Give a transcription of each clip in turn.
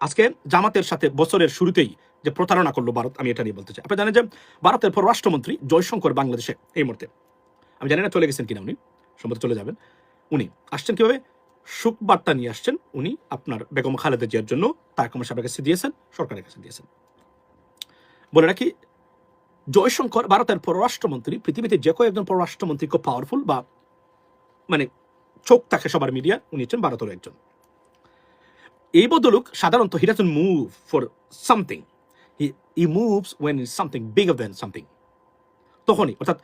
আজকে জামাতের সাথে বছরের শুরুতেই যে প্রতারণা করল ভারত, আমি এটা নিয়ে বলতে চাই। আপনি জানেন যে ভারতের পররাষ্ট্রমন্ত্রী জয়শঙ্কর বাংলাদেশে এই মুহূর্তে। আমি জানি না চলে গেছেন কিনা উনি, সম্ভবত চলে যাবেন। উনি আসছেন কীভাবে? সুখ বার্তা নিয়ে আসছেন উনি আপনার বেগম খালেদা জিয়ার জন্য, তার কমার সাহেবের কাছে দিয়েছেন, সরকারের কাছে দিয়েছেন। বলে রাখি, জয়শঙ্কর ভারতের পররাষ্ট্রমন্ত্রী, পৃথিবীতে যে একজন পররাষ্ট্রমন্ত্রী খুব পাওয়ারফুল বা মানে চোখ থাকে সবার মিডিয়া উনি হচ্ছেন ভারতের একজন। এই বদলুক সাধারণত he doesn't move for something he he moves when is something bigger than something তখনই, অর্থাৎ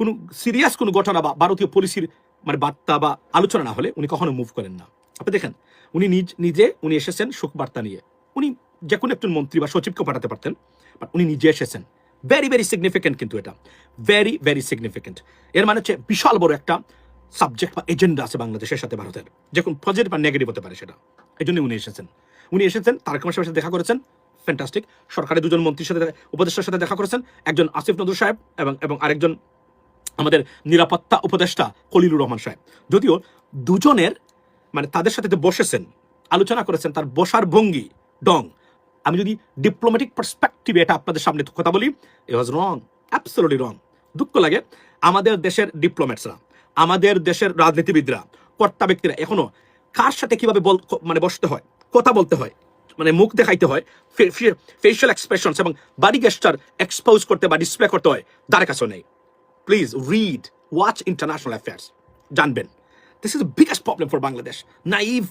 কোনো সিরিয়াস কোনো ঘটনা বা ভারতীয় পলিসির মানে বার্তা বা আলোচনা না হলে উনি কখনো মুভ করেন না। আপনি দেখেন, উনি নিজ, নিজে উনি এসেছেন শোক বার্তা নিয়ে। উনি যে কোনো একজন মন্ত্রী বা সচিবকে পাঠাতে পারতেন বাট উনি নিজে এসেছেন। ভেরি ভেরি সিগনিফিকেন্ট কিন্তু এটা। ভেরি ভেরি সিগনিফিকেন্ট এর মানে হচ্ছে বিশাল বড় একটা সাবজেক্ট বা এজেন্ডা আছে বাংলাদেশের সাথে ভারতের। যে কোন পজিটিভ বা নেগেটিভ হতে পারে সেটা। এই জন্য উনি এসেছেন। উনি এসেছেন, তারক মাসের সাথে দেখা করেছেন। ফ্যান্টাস্টিক সরকারের দুজন মন্ত্রীর সাথে, উপদেষ্টার সাথে দেখা করেছেন। একজন আসিফ নদুর সাহেব এবং এবং আরেকজন আমাদের নিরাপত্তা উপদেষ্টা কলিলুর রহমান সাহেব। যদিও দুজনের মানে তাদের সাথে যে বসেছেন, আলোচনা করেছেন, তার বসার ভঙ্গি, ডং। আমি যদি ডিপ্লোম্যাটিক পার্সপেক্টিভে এটা আপনাদের সামনে কথা বলি এ ওয়াজ রং অ্যাবসোলুটলি রং দুঃখ লাগে, আমাদের দেশের ডিপ্লোম্যাটসরা আমাদের দেশের রাজনীতিবিদরা, কর্তা ব্যক্তিরা এখনও কার সাথে কীভাবে বল মানে বসতে হয়, কথা বলতে হয় মানে মুখ দেখাইতে হয় ফেসিয়াল এক্সপ্রেশনস এবং বাডি গেস্টার এক্সপোজ করতে বা ডিসপ্লে করতে হয়, তার কাছেও নেই। Please read watch international affairs জানবেন। This is the biggest problem for Bangladesh naive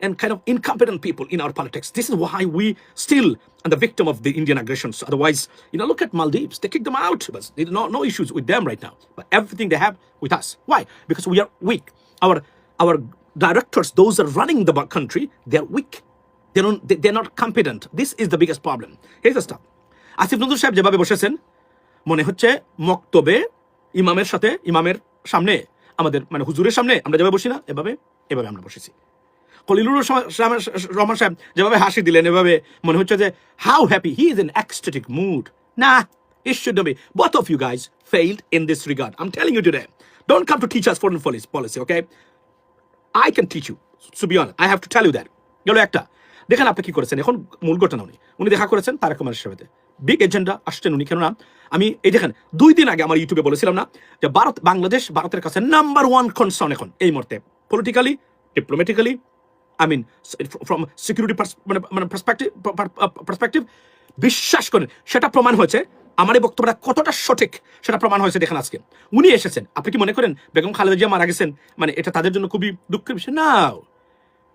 and kind of incompetent people in our politics. This is why we still are the victim of the Indian aggressions. Otherwise, you know, look at Maldives. They kicked them out. But there are no, no issues with them right now. But everything they have with us. Why? Because we are weak. Our our directors, those that are running the country, they're weak. They don't, they, they're not competent. This is the biggest problem. Here's the stuff. Asif Nazrul Saheb যেভাবে বসেছেন মনে হচ্ছে মক্তবে ইমামের সাথে ইমামের সামনে আমাদের মানে হুজুরের সামনে আমরা যেভাবে বসি না এভাবে এভাবে আমরা বসেছি কলিলুর রহমান সাহেব যেভাবে হাসি দিলেন, এভাবে মনে হচ্ছে যে how happy he is in ecstatic mood না, it should be. Both of you guys failed in this regard. I'm telling you today. Don't come to teach us policy policy, okay? I can teach you. To be honest, I have to tell you that. গেল একটা। দেখেন আপনি কি করেছেন? এখন মূল ঘটনা উনি। উনি দেখা করেছেন তারেক রহমানের সাথে বিগ এজেন্ডা আসছেন উনি, কেননা আমি এই দেখেন, দুই দিন আগে আমার ইউটিউবে বলেছিলাম না যে ভারত, বাংলাদেশ, ভারতের কাছে নাম্বার ওয়ান কনসার্ন এখন এই মুহূর্তে। Politically diplomatically I mean from security মানে মানে পার্সপেক্টিভ বিশ্বাস করেন, সেটা প্রমাণ হয়েছে, আমার এই বক্তব্যটা কতটা সঠিক, সেটা প্রমাণ হয়েছে দেখেন আজকে। উনি এসেছেন, আপনি কি মনে করেন বেগম খালেদা জিয়া মারা গেছেন? মানে এটা তাদের জন্য খুবই দুঃখের বিষয়। না!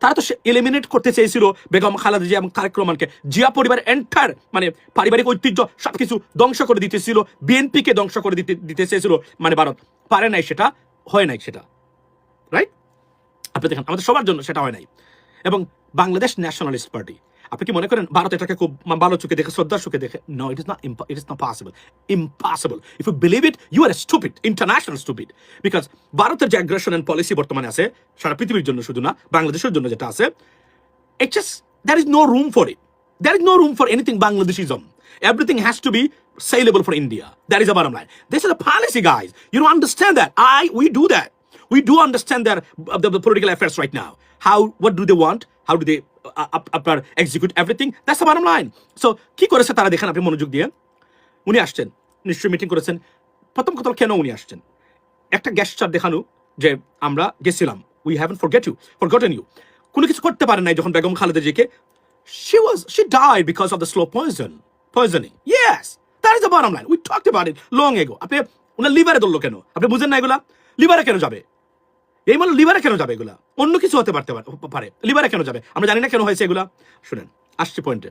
তারা তো এলিমিনেট করতে চেয়েছিল বেগম খালেদা জিয়া এবং তারেক রহমানকে। জিয়া পরিবার এন্টার মানে পারিবারিক ঐতিহ্য সবকিছু ধ্বংস করে দিতেছিল, বিএনপিকে ধ্বংস করে দিতে দিতে চেয়েছিল মানে ভারত। পারে নাই সেটা, হয় নাই সেটা। রাইট আপনি দেখেন, আমাদের সবার জন্য সেটা হয় নাই। এবং বাংলাদেশ ন্যাশনালিস্ট পার্টি আপনি কি মনে করেন ভারত এটাকে খুব ভালো চোখে দেখে শ্রদ্ধার চোখে দেখে no it is not it is not possible impossible if you believe it you are stupid international stupid because ভারতের যে অ্যাগ্রেশন অ্যান্ড পলিসি বর্তমানে আছে সারা পৃথিবীর জন্য শুধু না বাংলাদেশের জন্য যেটা আছে it just there is no room for it. There is no room for anything Bangladeshism. Everything has to be saleable for India. That is the bottom line. This is a policy, guys. You don't understand that. I we do. We do understand their uh, the, the political affairs right now. How what do they want? How do they uh, uh, execute everything? That's the bottom line. So কি করেছে তারা দেখেন আপনি মনোযোগ দিয়ে উনি আসছেন নিশ্চয়ই মিটিং করেছেন প্রথম কথা কেন উনি আসছেন একটা গ্যাসচার দেখানো যে আমরা গেছিলাম we haven forget you forgotten you কোনো কিছু করতে পারেন নাই যখন বেগম খালেদা জিকে she was she died because of the slow poison poisoning yes that is the bottom line we talked about it long ago আপনি ওনার লিভারে ধরলো কেন আপনি বুঝেন না এগুলা লিভারে কেন যাবে এই মানে লিভারে কেন যাবে এগুলা? অন্য কিছু হতে পারতে পারে- লিভারে কেন যাবে? আমরা জানি না কেন হয়েছে এগুলা। শুনেন, আসছি পয়েন্টে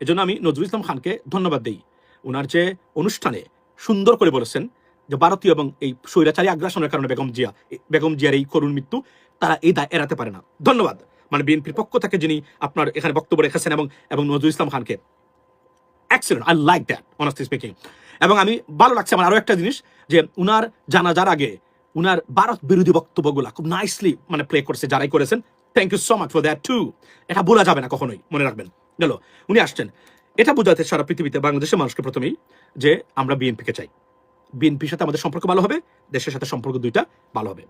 এজন্য আমি নজরুল ইসলাম খানকে ধন্যবাদ দিই। ওনার যে অনুষ্ঠানে সুন্দর করে বলেছেন যে ভারতীয় এবং এই স্বৈরাচারী আগ্রাসনের কারণে বেগম জিয়া বেগম জিয়ার এই করুণ মৃত্যু তারা এই দায় এড়াতে পারে না। ধন্যবাদ। মানে বিএনপির পক্ষ থেকে যিনি আপনার এখানে বক্তব্য রেখেছেন এবং এবং নজরুল ইসলাম খানকে। Accident I like that honestly speaking এবং আমি ভালো লাগছে আমার আরও একটা জিনিস যে উনার জানাজার আগে উনার ভারত বিরোধী বক্তব্যগুলা খুব নাইসলি মানে প্লে করছে, যারাই করেছেন। Thank you so much for that too এটা বলা যাবে না কখনোই, মনে রাখবেন। গেল, উনি আসছেন। এটা বোঝাতে সারা পৃথিবীতে বাংলাদেশের মানুষকে প্রথমেই যে আমরা বিএনপিকে চাই। বিএনপির সাথে আমাদের সম্পর্ক ভালো হবে, দেশের সাথে সম্পর্ক দুইটা ভালো হবে।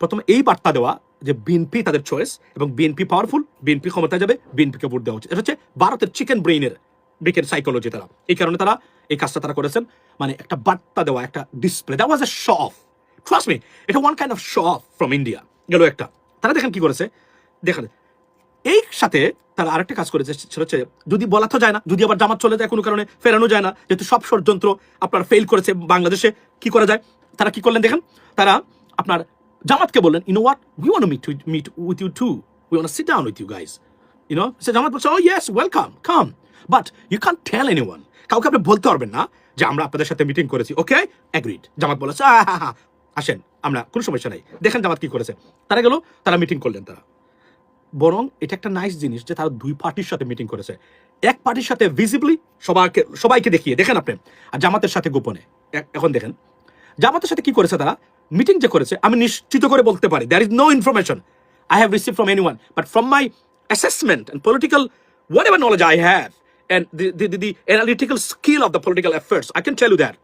প্রথমে এই বার্তা দেওয়া যে বিএনপি তাদের চয়েস এবং বিএনপি পাওয়ারফুল বিএনপি ক্ষমতায় যাবে বিএনপিকে ভোট দেওয়া উচিত। এটা হচ্ছে ভারতের চিকেন ব্রেইনের ব্রেকের সাইকোলজি তারা। এই কারণে তারা এই কাজটা তারা করেছেন। মানে একটা বার্তা দেওয়া, একটা display that was a show of trust me এটা one kind of show from India গেল একটা। তারা দেখেন কি করেছে? দেখেন এই সাথে তারা আরেকটা কাজ করেছে সেটা হচ্ছে যদি বলা তো যায় না যদি আবার জামাত চলে যায় কোনো কারণে ফেরানো যায় না যেহেতু সব ষড়যন্ত্র আপনার ফেল করেছে বাংলাদেশে কি করা যায়? তারা কি করলেন দেখেন? তারা আপনার জামাতকে বললেন you know what we want meet meet with you too we want sit down with you guys you know say Jamaat বলছে ও yes welcome come but you can tell any one কাউকে আপনি বলতে পারবেন না যে আমরা আপনাদের সাথে মিটিং করেছি। ওকে অ্যাগ্রিড জামাত বলেছে হ্যাঁ হ্যাঁ হা, আসেন, আমরা কোনো সমস্যা নাই। দেখেন জামাত কি করেছে। তারা গেল, তারা মিটিং করলেন তারা। বরং এটা একটা নাইস জিনিস যে তারা দুই পার্টির সাথে মিটিং করেছে। এক পার্টির সাথে ভিজিবলি সবাইকে সবাইকে দেখিয়ে, দেখেন আপনি, আর জামাতের সাথে গোপনে। এখন দেখেন, জামাতের সাথে কি করেছে তারা? মিটিং যে করেছে, আমি নিশ্চিত করে বলতে পারি there is no information I have receive from any one but from my assessment and political whatever knowledge I have and the the analytical skill of the political affairs I can tell you that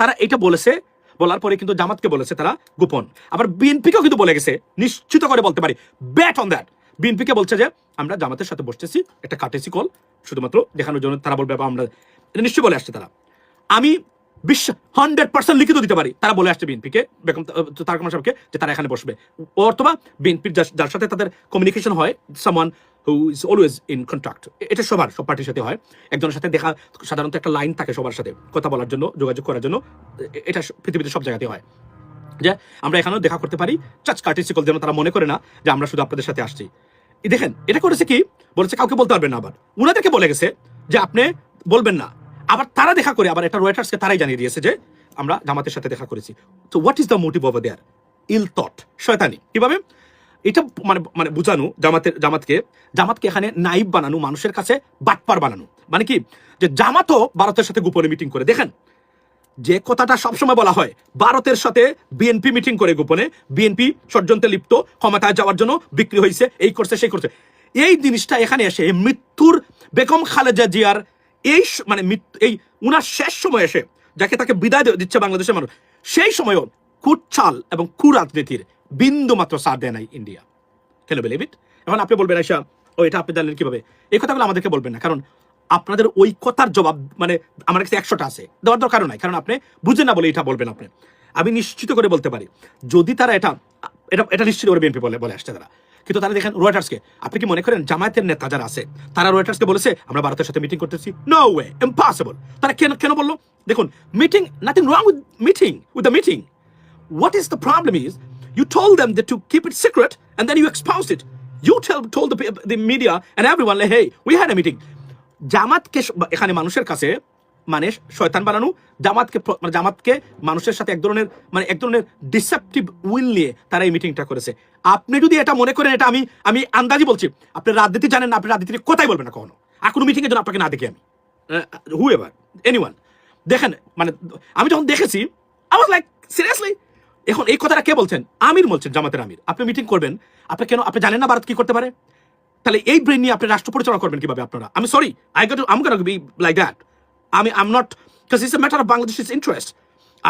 তারা এটা বলেছে বলার পরে কিন্তু জামাতকে বলেছে তারা গোপন। আবার বিএনপিকেও কিন্তু বলে গেছে, নিশ্চিত করে বলতে পারি। ব্যাট অন দ্যাট বিএনপিকে বলছে যে, আমরা জামাতের সাথে বসতেছি, একটা কাটেছি কল, শুধুমাত্র দেখানোর জন্য তারা বলবে, আমরা, এটা নিশ্চয়ই বলে আসছে তারা। আমি বিশ্ব হান্ড্রেড পার্সেন্ট লিখিত দিতে পারি, তারা বলে আসছে বিএনপিকে, বেগম তারক রহমান সাহেবকে যে তারা এখানে বসবে। অথবা বিএনপির যার সাথে তাদের কমিউনিকেশন হয় someone who is always in contact এটা সবার, সব পার্টির সাথে হয়। একজনের সাথে দেখা, সাধারণত একটা লাইন থাকে সবার সাথে, কথা বলার জন্য, যোগাযোগ করার জন্য। এটা পৃথিবীতে সব জায়গাতে হয়। যে আমরা এখানেও দেখা করতে পারি চাচ কার্টিসিকল যেন তারা মনে করে না যে আমরা শুধু আপনাদের সাথে আসছি। দেখেন, এটা করেছে কি? বলেছে কাউকে বলতে পারবেন না আবার। উনাদেরকে বলে গেছে যে আপনি বলবেন না। আবার তারা দেখা করে, আবার এটা রয়টার্সকে তারাই জানিয়ে দিয়েছে যে আমরা জামাতের সাথে দেখা করেছি। তো what is the motive over there ill thought শয়তানি। কীভাবে? এটা মানে মানে বুঝানো জামাতের, জামাতকে জামাতকে এখানে নাইব বানানো, মানুষের কাছে বাটপার বানানো। মানে কি? যে জামাতও ভারতের সাথে গোপনে মিটিং করে। দেখেন, যে কথাটা সবসময় বলা হয়, ভারতের সাথে বিএনপি মিটিং করে গোপনে বিএনপি ষড়যন্ত্রে লিপ্ত, ক্ষমতায় যাওয়ার জন্য বিক্রি হয়েছে, এই করছে, সেই করছে। এই জিনিসটা এখানে এসে মৃত্যুর বেগম খালেদা জিয়ার এই মানে এই উনার শেষ সময় এসে, যাকে তাকে বিদায় দিচ্ছে বাংলাদেশের মানুষ, সেই সময়ও কুটচাল এবং কুরাজনীতির বিন্দু মাত্র সার দেয় নাই ইন্ডিয়া। কেন বিলিভ ইট এখন আপনি বলবেন আইসা ও, এটা আপনি জানলেন কীভাবে? এই কথাগুলো আমাদেরকে বলবেন না, কারণ আপনাদের ওই কথার জবাব মানে আমার কাছে একশোটা আছে। দেওয়ার দরকার নাই, কারণ আপনি বুঝেন না বলে এটা বলবেন আপনি। আমি নিশ্চিত করে বলতে পারি, যদি তারা এটা এটা এটা নিশ্চিত করে বিএনপি বলে বলে আসছে তারা। কিন্তু তারা দেখেন রয়টার্সকে আপনি কি মনে করেন, জামায়াতের নেতা যারা আছে, তারা রয়টার্সকে বলেছে, আমরা ভারতের সাথে মিটিং করতেছি? নো ওয়ে ইম্পসিবল তারা কেন কেন বলল? দেখুন meeting nothing wrong with meeting with the meeting What is the problem is you told them that to keep it secret and then you exposed it. You tell, told the, the media and everyone, like, hey, we had a meeting. জামাতকে এখানে মানুষের কাছে মানে শয়তান বানানো জামাতকে মানে জামাতকে মানুষের সাথে এক ধরনের মানে এক ধরনের ডিসেপটিভ উইল নিয়ে তারা এই মিটিংটা করেছে। আপনি যদি এটা মনে করেন এটা আমি আমি আন্দাজি বলছি আপনি রাজনীতি জানেন না আপনি রাজনীতি নিয়ে কোথায় বলবেন না কখনো। আর কোনো মিটিংয়ের জন্য আপনাকে না দেখি আমি। হু এভার এনিওয়ান দেখেন মানে আমি যখন দেখেছি আই লাইক সিরিয়াসলি এখন এই কথাটা কে বলছেন? আমির বলছেন, জামাতের আমির। আপনি মিটিং করবেন। আপনি কেন, আপনি জানেন না ভারত কি করতে পারে? তাহলে এই ব্রেন নিয়ে আপনি রাষ্ট্র পরিচালনা করবেন কীভাবে আপনারা? আমি sorry I got am be like that আমি am not because it's a matter of Bangladesh is interest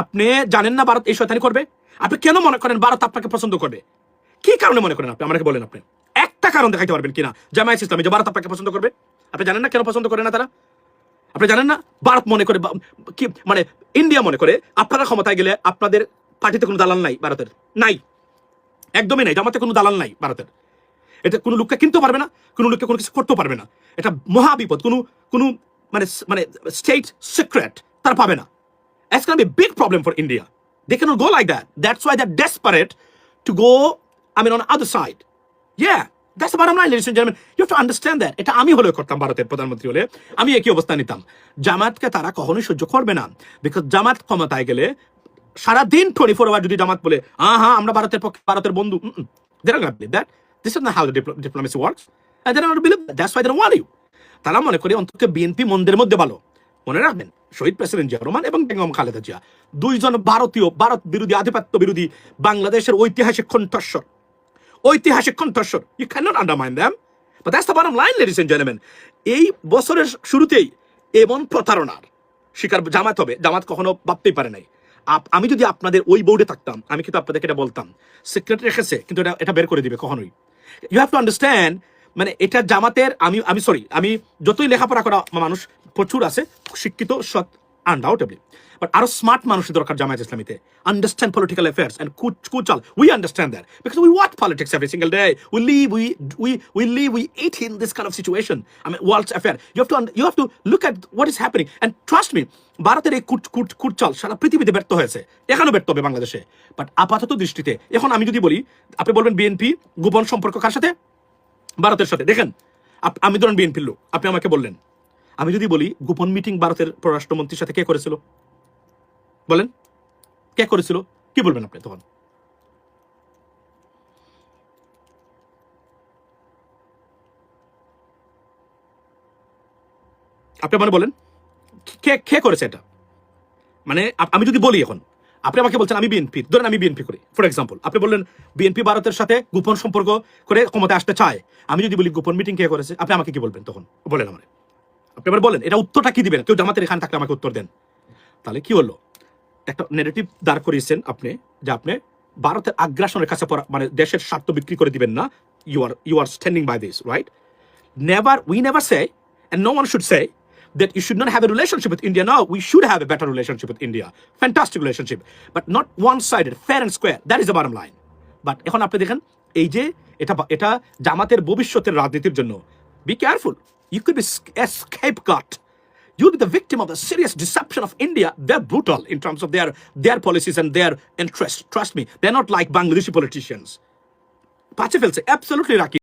আপনি জানেন না ভারত এই শয়তানি করবে? আপনি কেন মনে করেন ভারত আপনাকে পছন্দ করবে? কি কারণে মনে করেন আপনি? আমাকে বলেন আপনি। একটা কারণ দেখাইতে পারবেন কিনা? জামায়াত ইসলামী যে ভারত আপনাকে পছন্দ করবে? আপনি জানেন না কেন পছন্দ করে না তারা? আপনি জানেন না? ভারত মনে করে কি মানে ইন্ডিয়া মনে করে আপনারা ক্ষমতায় গেলে আপনাদের পার্টিতে কোনো দালাল নাই ভারতের। নাই। একদমই নাই। জামাতে কোনো দালাল নাই ভারতের। এটা কোনো লোককে কিনতেও পারবে না কোনো লোককে কোনো কিছু করতেও পারবে না। এটা মহা বিপদ। কোনো কোনো মানে মানে স্টেট সিক্রেট তারা পাবে না। It's going to be a big problem for India. They cannot go like that. That's why they're desperate to go, I mean, on the the bottom line, ladies and gentlemen. You have to এটা আমি হলে করতাম ভারতের প্রধানমন্ত্রী হলে। আমি একই অবস্থা নিতাম। জামাতকে তারা কখনোই সহ্য করবে না। বিকজ জামাত ক্ষমতায় গেলে সারাদিন টোয়েন্টি ফোর আওয়ার যদি জামাত বলে, আহ হ্যাঁ আমরা ভারতের পক্ষে ভারতের বন্ধু। works. And they don't believe that. That's why they don't want you. তারা মনে করে অন্তত বিএনপি মন্দের মধ্যে ভালো। মনে রাখবেন, শহীদ প্রেসিডেন্ট জিয়া রহমান এবং বেগম খালেদা জিয়া, দুইজন ভারতীয়, ভারত বিরোধী, আধিপত্য বিরোধী, বাংলাদেশের ঐতিহাসিক কণ্ঠস্বর। ঐতিহাসিক কণ্ঠস্বর। You can not undermine them but that's the line ladies and gentleman এই বছরের শুরুতেই এমন প্রতারণার শিকার জামাত হবে। জামাত কখনো ভাবতেই পারে নাই। আমি যদি আপনাদের ওই বোর্ডে থাকতাম, আমি কিন্তু আপনাদেরকে এটা বলতাম। সিক্রেট রেখেছে, কিন্তু এটা এটা বের করে দিবে কখনোই। ইউ হ্যাভ টু আন্ডারস্ট্যান্ড মানে এটা জামাতের আমি আমি সরি আমি যতই লেখাপড়া করা মানুষ, প্রচুর আছে, শিক্ষিত সৎ আনডাউটেবলি বাট আরও স্মার্ট মানুষের দরকার জামায়াত ইসলামীতে। Understand political affairs and কুচাল। We understand that because we what politics every single day we live we we we live we eat in this kind of situation I mean world's affair you have to you have to look at what is happening and trust me ভারতের এই কুট কুট কুটচাল সারা পৃথিবীতে ব্যর্থ হয়েছে। এখানেও ব্যর্থ হবে বাংলাদেশে। বাট আপাতত দৃষ্টিতে, এখন আমি যদি বলি, আপনি বলবেন বিএনপি গোপন সম্পর্ক কার সাথে? ভারতের সাথে। দেখেন আমি ধরেন বিএনপির লোক। আপনি আমাকে বললেন। আমি যদি বলি, গোপন মিটিং ভারতের পররাষ্ট্রমন্ত্রীর সাথে কে করেছিল? বলেন। কে করেছিল? কি বলবেন আপনি তখন? আপনি মানে বলেন, কে কে করেছে এটা? মানে আমি যদি বলি এখন, আপনি আমাকে বলছেন আমি বিএনপি, ধরেন আমি বিএনপি করি ফর এক্সাম্পল আপনি বললেন বিএনপি ভারতের সাথে গোপন সম্পর্ক করে ক্ষমতা আসতে চায়। আমি যদি বলি গোপন মিটিং কে করেছে, আপনি আমাকে কি বলবেন তখন? বলেন আমার। আপনি এবার বলেন, এটা উত্তরটা কি দিবেন? কেউ জামাতের এখানে থাকলে আমাকে উত্তর দেন। তাহলে কি হলো? একটা নেগেটিভ দাঁড় করিয়েছেন আপনি, যে আপনি ভারতের আগ্রাসনের কাছে পড়া মানে দেশের স্বার্থ বিক্রি করে দিবেন না। You are you are standing by this right never we never say no one should say that you should not have a relationship with India now we should have a better relationship with India fantastic relationship but not one sided fair and square that is a bottom line but এখন আপনি দেখেন, এই যে এটা এটা জামাতের ভবিষ্যতের রাজনীতির জন্য be careful you could be scapegoat you'll be the victim of the serious deception of India. They're brutal in terms of their their policies and their interests. Trust me, they're not like Bangladeshi politicians. পাচ্ছে ফেলছে absolutely রাখি